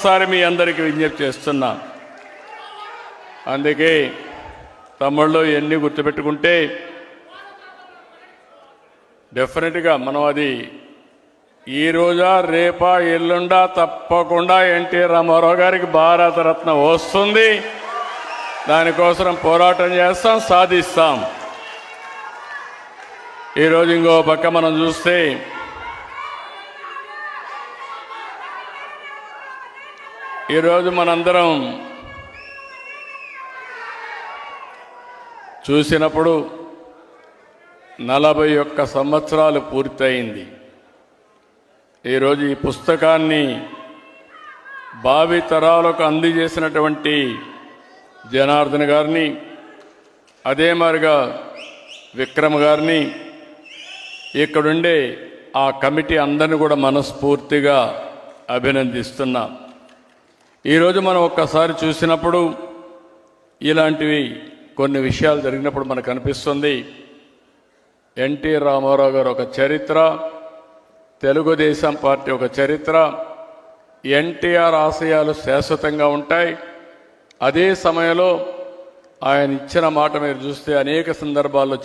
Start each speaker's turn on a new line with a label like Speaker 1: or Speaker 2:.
Speaker 1: ఒకసారి మీ అందరికీ విజ్ఞప్తి చేస్తున్నా. అందుకే తమ్ముళ్ళు ఎన్ని గుర్తుపెట్టుకుంటే డెఫినెట్గా మనం అది ఈ రోజా రేపా ఎల్లుండా తప్పకుండా ఎన్టీ రామారావు గారికి భారతరత్న వస్తుంది. దానికోసం పోరాటం చేస్తాం సాధిస్తాం. ఈరోజు ఇంకో పక్క మనం చూస్తే ఈరోజు మనందరం చూసినప్పుడు నలభై ఒక్క సంవత్సరాలు పూర్తయింది. ఈరోజు ఈ పుస్తకాన్ని భావి తరాలకు అందజేసినటువంటి జనార్దన్ గారిని అదే మారిగా విక్రమ్ గారిని ఇక్కడుండే ఆ కమిటీ అందరిని కూడా మనస్ఫూర్తిగా అభినందిస్తున్నాం. ఈరోజు మనం ఒక్కసారి చూసినప్పుడు ఇలాంటివి కొన్ని విషయాలు జరిగినప్పుడు మనకు అనిపిస్తుంది. ఎన్టీ రామారావు గారు ఒక చరిత్ర తెలుగుదేశం పార్టీ ఒక చరిత్ర ఎన్టీఆర్ ఆశయాలు శాశ్వతంగా ఉంటాయి. అదే సమయంలో ఆయన ఇచ్చిన మాట మీరు చూస్తే అనేక సందర్భాల్లో